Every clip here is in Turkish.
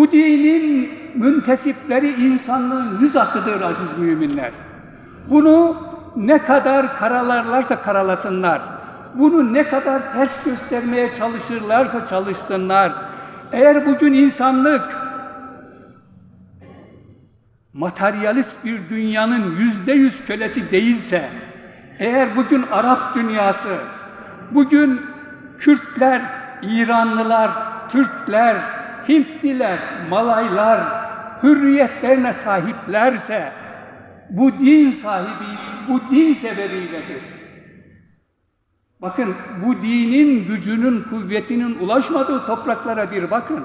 Bu dinin müntesipleri insanlığın yüz akıdır aziz müminler. Bunu ne kadar karalarlarsa karalasınlar. Bunu ne kadar ters göstermeye çalışırlarsa çalışsınlar. Eğer bugün insanlık materyalist bir dünyanın yüzde yüz kölesi değilse, eğer bugün Arap dünyası, bugün Kürtler, İranlılar, Türkler, Hintliler, Malaylar hürriyetlerine sahiplerse, bu din sahibi, bu din sebebiyledir. Bakın bu dinin gücünün, kuvvetinin ulaşmadığı topraklara bir bakın.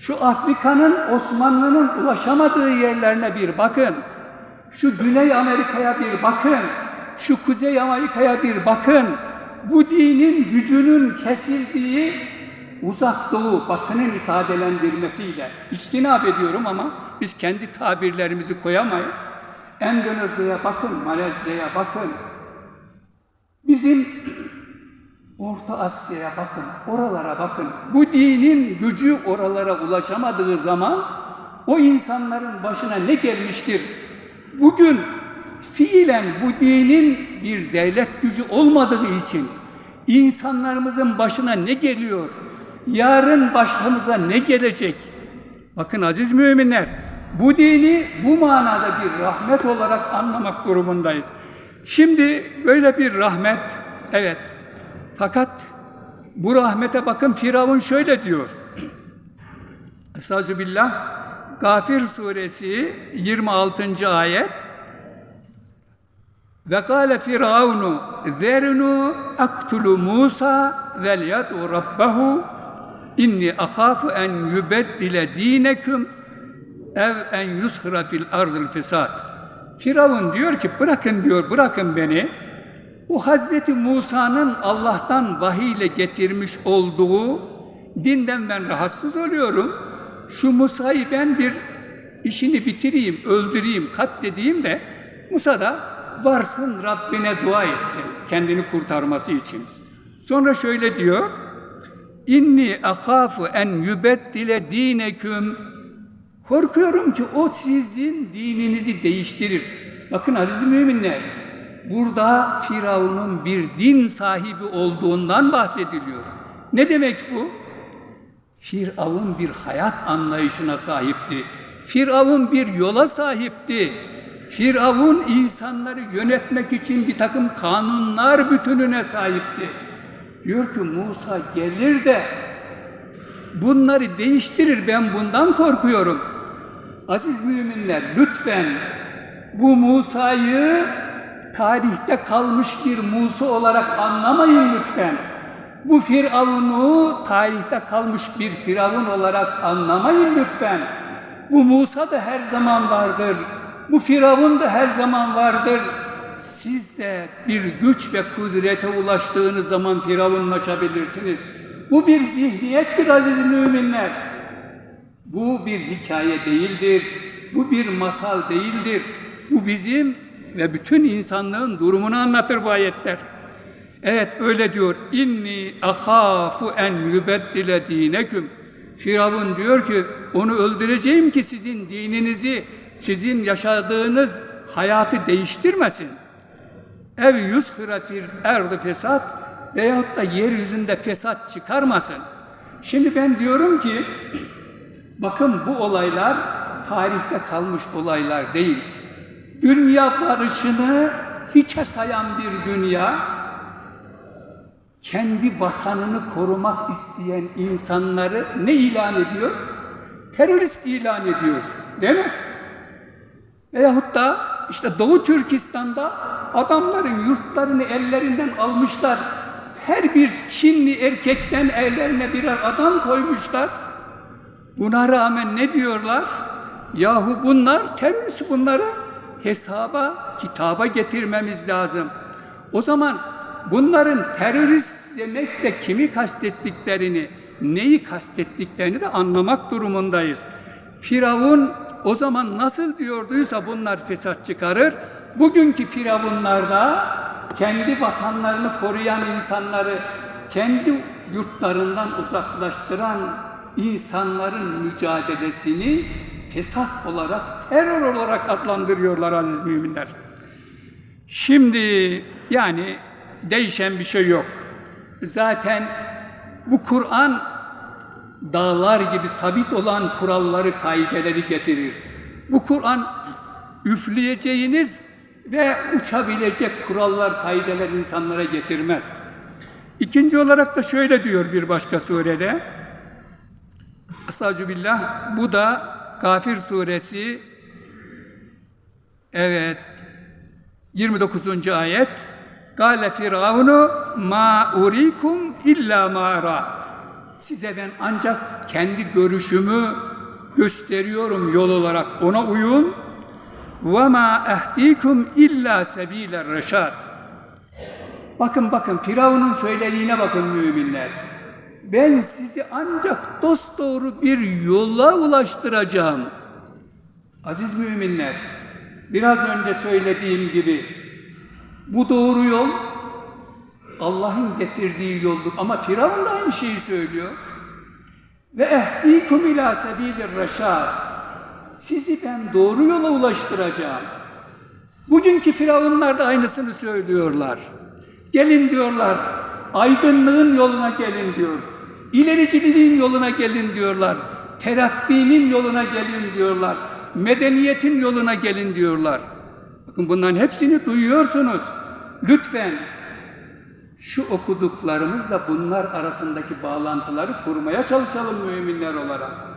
Şu Afrika'nın Osmanlı'nın ulaşamadığı yerlerine bir bakın. Şu Güney Amerika'ya bir bakın. Şu Kuzey Amerika'ya bir bakın. Bu dinin gücünün kesildiği uzak doğu, batının ifadelendirmesiyle istinab ediyorum ama biz kendi tabirlerimizi koyamayız. Endonezya'ya bakın, Malezya'ya bakın. Bizim Orta Asya'ya bakın, oralara bakın. Bu dinin gücü oralara ulaşamadığı zaman o insanların başına ne gelmiştir? Bugün fiilen bu dinin bir devlet gücü olmadığı için insanlarımızın başına ne geliyor? Yarın başımıza ne gelecek? Bakın aziz müminler, bu dini bu manada bir rahmet olarak anlamak durumundayız. Şimdi böyle bir rahmet, evet, fakat bu rahmete bakın Firavun şöyle diyor. Estağfirullah. Gafir suresi 26. ayet. Ve kâle firavunu zernu aktulu Musa vel yad'u rabbahu inni akhafu en yubeddile dineküm ev en yushra fil ardıl fesad. Firavun diyor ki bırakın diyor bırakın beni. Bu Hazreti Musa'nın Allah'tan vahiy ile getirmiş olduğu dinden ben rahatsız oluyorum. Şu Musa'yı ben bir işini bitireyim, öldüreyim, katledeyim de Musa da varsın Rabbine dua etsin kendini kurtarması için. Sonra şöyle diyor. İnni ahafu en yubeddile dineküm. Korkuyorum ki o sizin dininizi değiştirir. Bakın aziz müminler, burada Firavun'un bir din sahibi olduğundan bahsediliyor. Ne demek bu? Firavun bir hayat anlayışına sahipti. Firavun bir yola sahipti. Firavun insanları yönetmek için bir takım kanunlar bütününe sahipti. Diyor ki Musa gelir de bunları değiştirir ben bundan korkuyorum. Aziz müminler lütfen bu Musa'yı tarihte kalmış bir Musa olarak anlamayın lütfen. Bu Firavun'u tarihte kalmış bir Firavun olarak anlamayın lütfen. Bu Musa da her zaman vardır. Bu Firavun da her zaman vardır. Siz de bir güç ve kudrete ulaştığınız zaman firavunlaşabilirsiniz. Bu bir zihniyettir aziz müminler. Bu bir hikaye değildir. Bu bir masal değildir. Bu bizim ve bütün insanlığın durumunu anlatır bu ayetler. Evet öyle diyor. İnni ahafu en yubeddile dineküm. Firavun diyor ki onu öldüreceğim ki sizin dininizi, sizin yaşadığınız hayatı değiştirmesin. Ev yushira fil erdi fesat veyahut da yeryüzünde fesat çıkarmasın. Şimdi ben diyorum ki bakın bu olaylar tarihte kalmış olaylar değil. Dünya barışını hiçe sayan bir dünya, kendi vatanını korumak isteyen insanları ne ilan ediyor? Terörist ilan ediyor. Değil mi? Veyahut da işte Doğu Türkistan'da adamların yurtlarını ellerinden almışlar. Her bir Çinli erkekten ellerine birer adam koymuşlar. Buna rağmen ne diyorlar? Yahu bunlar terörist bunları hesaba, kitaba getirmemiz lazım. O zaman bunların terörist demek de kimi kastettiklerini, neyi kastettiklerini de anlamak durumundayız. Firavun o zaman nasıl diyorduysa bunlar fesat çıkarır. Bugünkü firavunlar da kendi vatanlarını koruyan insanları kendi yurtlarından uzaklaştıran insanların mücadelesini fesat olarak, terör olarak adlandırıyorlar aziz müminler. Şimdi yani değişen bir şey yok. Zaten bu Kur'an dağlar gibi sabit olan kuralları, kaideleri getirir. Bu Kur'an üfleyeceğiniz ve uçabilecek kurallar, kaideler insanlara getirmez. İkinci olarak da şöyle diyor bir başka surede. Estağfirullah. Bu da Kafir suresi evet 29. ayet. Gale firavunu ma urikum illa ma. Size ben ancak kendi görüşümü gösteriyorum yol olarak ona uyun. Ve ma ehdikum illa sebile reşad. Bakın bakın Firavun'un söylediğine bakın müminler. Ben sizi ancak dosdoğru bir yola ulaştıracağım. Aziz müminler, biraz önce söylediğim gibi bu doğru yol Allah'ın getirdiği yoldur. Ama Firavun da aynı şeyi söylüyor. Ve ehdikum ila sebilir reşad. Sizi ben doğru yola ulaştıracağım. Bugünkü firavunlar da aynısını söylüyorlar. Gelin diyorlar, aydınlığın yoluna gelin diyor. İlericiliğin yoluna gelin diyorlar. Terakkinin yoluna gelin diyorlar. Medeniyetin yoluna gelin diyorlar. Bakın bunların hepsini duyuyorsunuz. Lütfen şu okuduklarımızla bunlar arasındaki bağlantıları kurmaya çalışalım müminler olarak.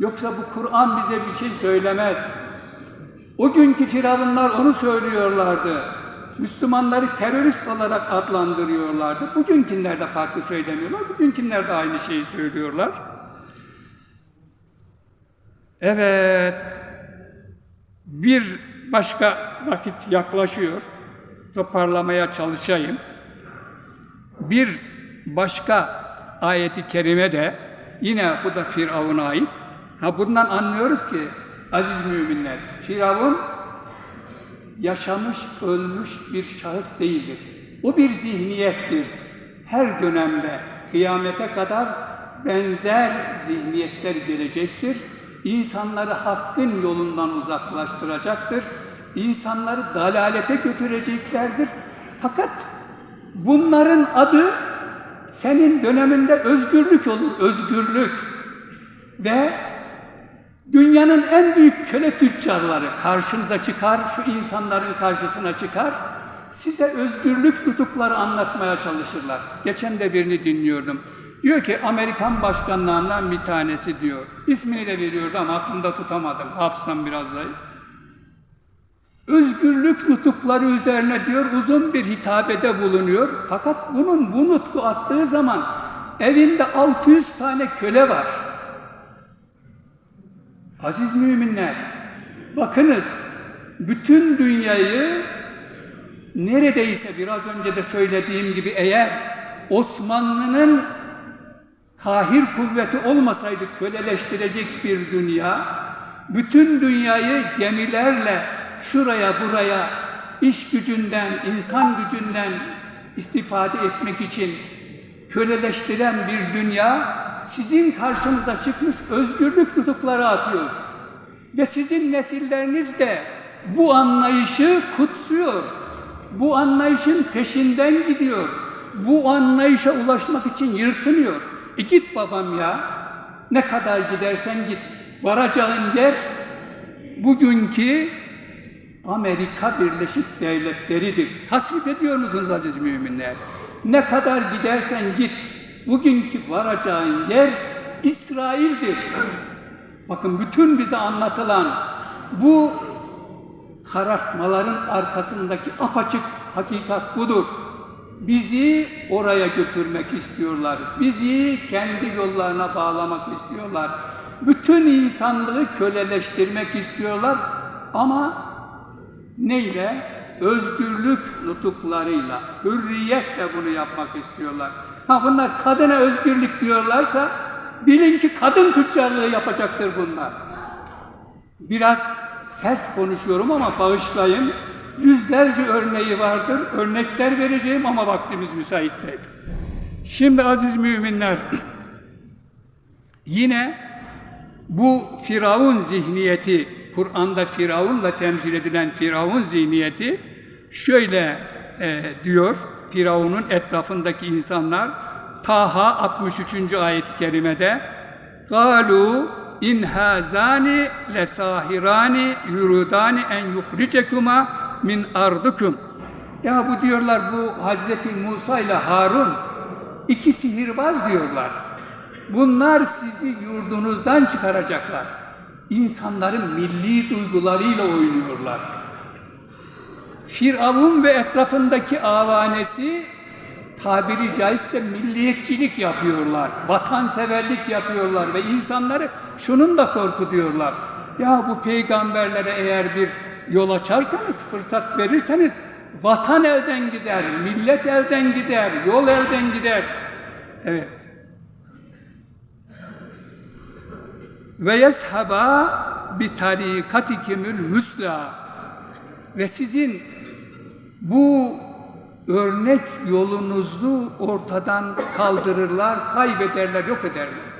Yoksa bu Kur'an bize bir şey söylemez. O günkü firavunlar onu söylüyorlardı. Müslümanları terörist olarak adlandırıyorlardı. Bugünkünler de farklı söylemiyorlar. Bugünkünler de aynı şeyi söylüyorlar. Evet. Bir başka vakit yaklaşıyor. Toparlamaya çalışayım. Bir başka ayeti kerime de yine bu da Firavun'a ait. Ha bundan anlıyoruz ki aziz müminler Firavun yaşamış, ölmüş bir şahıs değildir. O bir zihniyettir. Her dönemde kıyamete kadar benzer zihniyetler gelecektir. İnsanları hakkın yolundan uzaklaştıracaktır. İnsanları dalalete götüreceklerdir. Fakat bunların adı senin döneminde özgürlük olur, özgürlük. Ve Dünyanın en büyük köle tüccarları karşınıza çıkar, şu insanların karşısına çıkar, size özgürlük tutukları anlatmaya çalışırlar. Geçen de birini dinliyordum. Diyor ki Amerikan başkanlarından bir tanesi diyor. İsmini de veriyordu ama aklımda tutamadım. Hafızam biraz zayıf. Özgürlük nutukları üzerine diyor uzun bir hitabede bulunuyor. Fakat bunun bu nutku attığı zaman evinde 600 tane köle var. Aziz müminler, bakınız bütün dünyayı neredeyse biraz önce de söylediğim gibi eğer Osmanlı'nın kahir kuvveti olmasaydı köleleştirecek bir dünya, bütün dünyayı gemilerle şuraya buraya iş gücünden, insan gücünden istifade etmek için köleleştiren bir dünya sizin karşınıza çıkmış özgürlük tutukları atıyor. Ve sizin nesilleriniz de bu anlayışı kutsuyor. Bu anlayışın peşinden gidiyor. Bu anlayışa ulaşmak için yırtınıyor. E git babam ya. Ne kadar gidersen git. Varacağın yer bugünkü Amerika Birleşik Devletleri'dir. Tasvip ediyor musunuz aziz müminler? Ne kadar gidersen git bugünkü varacağın yer İsrail'dir. Bakın bütün bize anlatılan bu karartmaların arkasındaki apaçık hakikat budur. Bizi oraya götürmek istiyorlar. Bizi kendi yollarına bağlamak istiyorlar. Bütün insanlığı köleleştirmek istiyorlar. Ama neyle? Özgürlük nutuklarıyla, hürriyetle bunu yapmak istiyorlar. Ha bunlar kadına özgürlük diyorlarsa bilin ki kadın tüccarlığı yapacaktır bunlar. Biraz sert konuşuyorum ama bağışlayın. Yüzlerce örneği vardır. Örnekler vereceğim ama vaktimiz müsait değil. Şimdi aziz müminler, Yine bu Firavun zihniyeti, Kur'an'da Firavun'la temsil edilen Firavun zihniyeti şöyle e, diyor Firavun'un etrafındaki insanlar Taha 63. ayet-i kerimede Galu in hazani lesahirani yurudani en yuhricekuma min ardukum ya bu diyorlar bu Hazreti Musa ile Harun iki sihirbaz diyorlar. Bunlar sizi yurdunuzdan çıkaracaklar. İnsanların milli duygularıyla oynuyorlar. Firavun ve etrafındaki avanesi tabiri caizse milliyetçilik yapıyorlar, vatanseverlik yapıyorlar ve insanları şunun da korkutuyorlar. Ya bu peygamberlere eğer bir yol açarsanız, fırsat verirseniz vatan elden gider, millet elden gider, yol elden gider. Evet. Ve yeshaba bi tarikatikimül müsla ve sizin bu örnek yolunuzu ortadan kaldırırlar, kaybederler, yok ederler.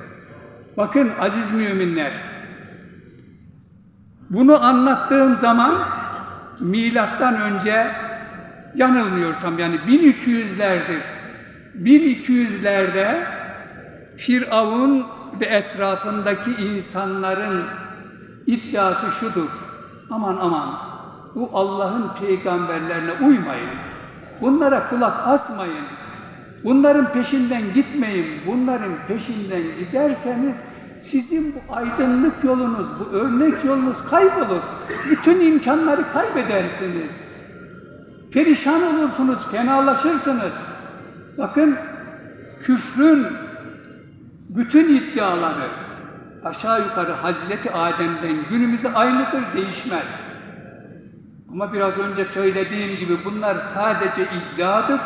Bakın aziz müminler, bunu anlattığım zaman milattan önce yanılmıyorsam yani 1200'lerdir. 1200'lerde Firavun ve etrafındaki insanların iddiası şudur. Aman aman bu Allah'ın peygamberlerine uymayın. Bunlara kulak asmayın. Bunların peşinden gitmeyin. Bunların peşinden giderseniz sizin bu aydınlık yolunuz, bu örnek yolunuz kaybolur. Bütün imkanları kaybedersiniz. Perişan olursunuz, fenalaşırsınız. Bakın küfrün bütün iddiaları aşağı yukarı Hazreti Adem'den günümüze aynıdır, değişmez. Ama biraz önce söylediğim gibi bunlar sadece iddiadır.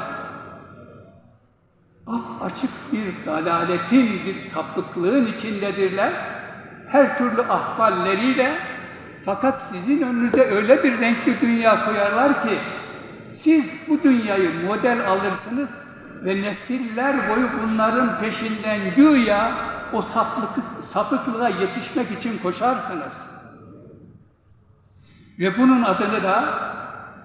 açık bir dalaletin, bir sapıklığın içindedirler. Her türlü ahvalleriyle fakat sizin önünüze öyle bir renkli dünya koyarlar ki siz bu dünyayı model alırsınız ve nesiller boyu bunların peşinden güya o saplık, sapıklığa yetişmek için koşarsınız. Ve bunun adını da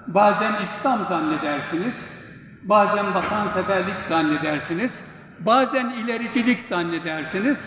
bazen İslam zannedersiniz, bazen vatanseverlik zannedersiniz, bazen ilericilik zannedersiniz,